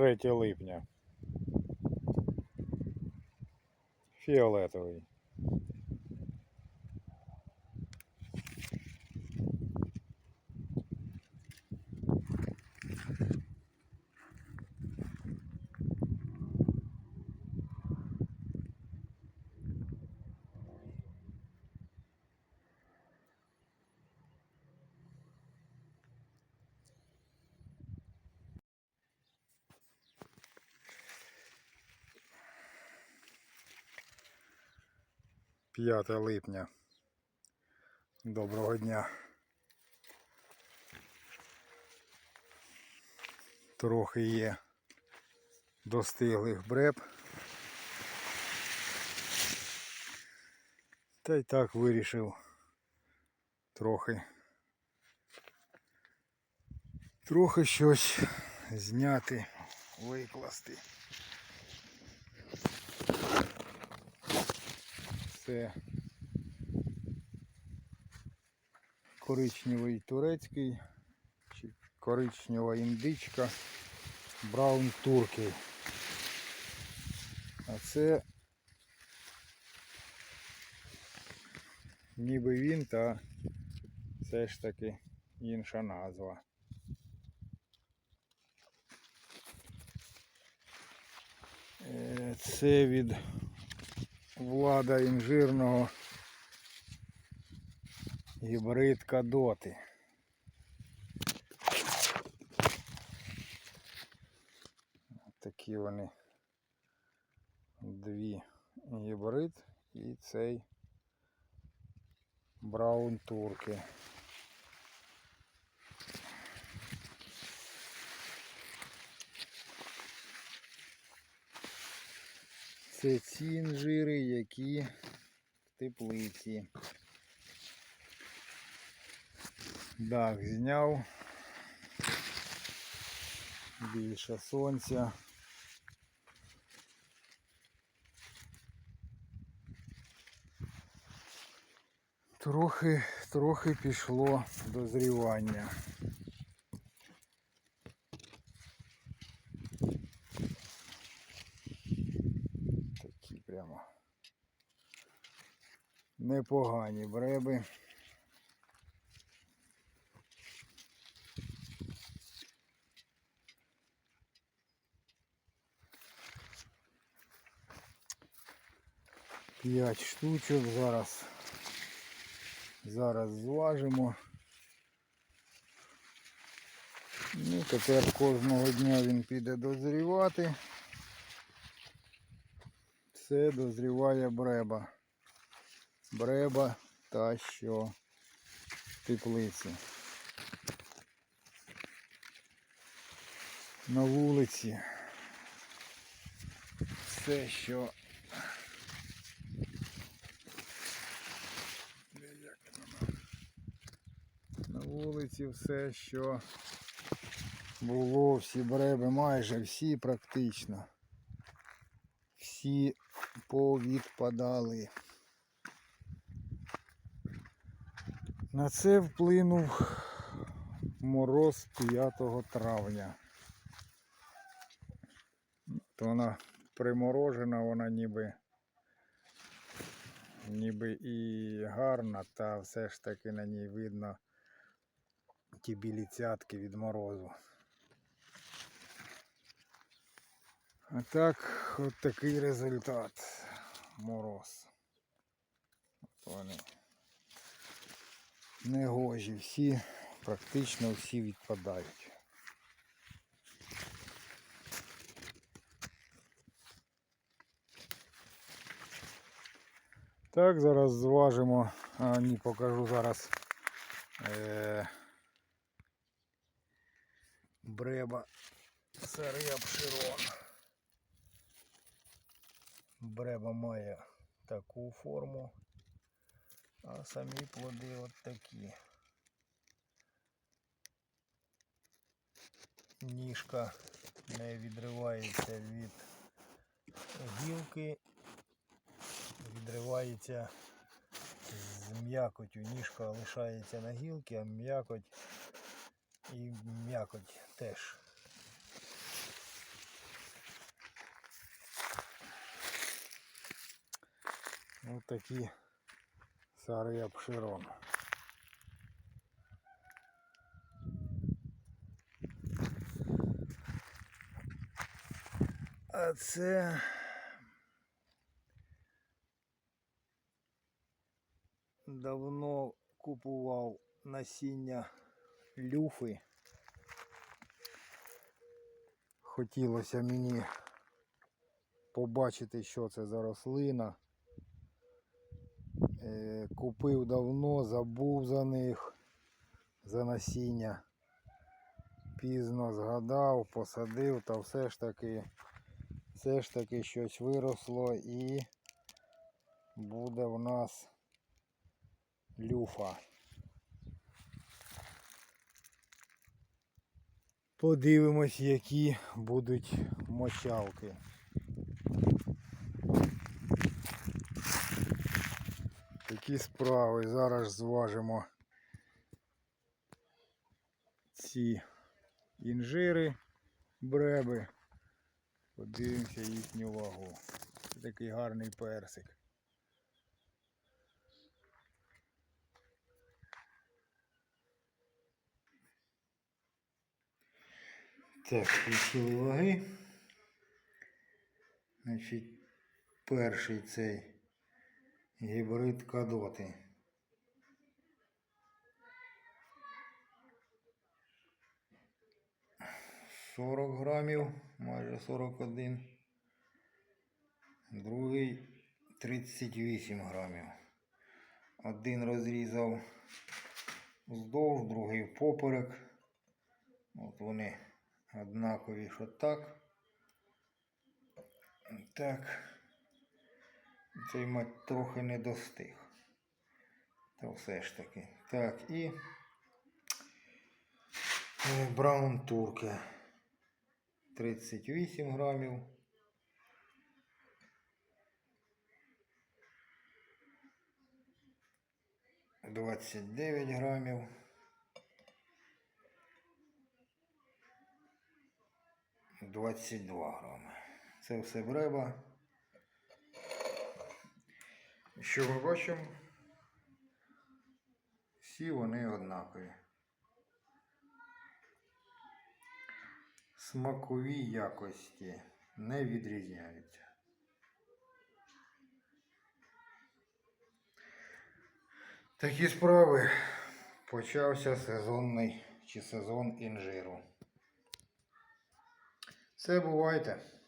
3 липня. Фіолетовий. П'яте липня. Доброго дня. Трохи є достиглих бреб. Та й так вирішив трохи. Трохи щось зняти, викласти. Це коричневий турецький чи коричнева індичка Браун Туркey. А це ніби він, та все ж таки інша назва. Е, Це від влада інжирного гібрид Кадоти. Такі вони дві гібрид і цей Браун Турки. Це ці інжири, які в теплиці. Дах зняв. Більше сонця. Трохи, трохи пішло дозрівання. Такі прямо непогані бреби. П'ять штучок зараз. Зараз зважимо. Ну, тепер кожного дня він піде дозрівати. Це дозріває бреба. Бреба та що в теплиці. На вулиці. Все, що на вулиці все, що було, всі бреби, майже всі практично. Всі повідпадали. На це вплинув мороз 5 травня. То вона приморожена, вона ніби ніби і гарна, та все ж таки на ній видно ті білі цятки від морозу. А так, от такий результат. Мороз. От вони. Негожі, всі, практично всі відпадають. Так, зараз зважимо, а ні, покажу зараз е, бреба сарий обширон. Бреба має таку форму, а самі плоди от такі. Ніжка не відривається від гілки, відривається з м'якотю. Ніжка лишається на гілці, а м'якоть і м'якоть теж. Ось такі сари обширон. А це давно купував насіння люфи. Хотілося мені побачити, що це за рослина. Е, Купив давно, забув за них, за насіння. Пізно згадав, посадив, та все ж таки, все ж таки щось виросло і буде в нас люфа. Подивимось, які будуть мочалки. Такі справи. Зараз зважимо ці інжири, бреби. Подивимося їхню вагу. Це такий гарний персик. Так, включили ваги. Значить, перший цей гібрид кадоти. Сорок грамів, майже 41. Другий 38 грамів. Один розрізав вздовж, другий впоперек. От вони однакові, що так. Так. Цей мать трохи не достиг. Та все ж таки. Так, і е, Браун Турке. 38 грамів. Двадцять дев'ять грамів. Двадцять два грами. Це все бреба. Що ми бачимо? Всі вони однакові. Смакові якості не відрізняються. Такі справи. Почався сезонний чи сезон інжиру. Все бувайте.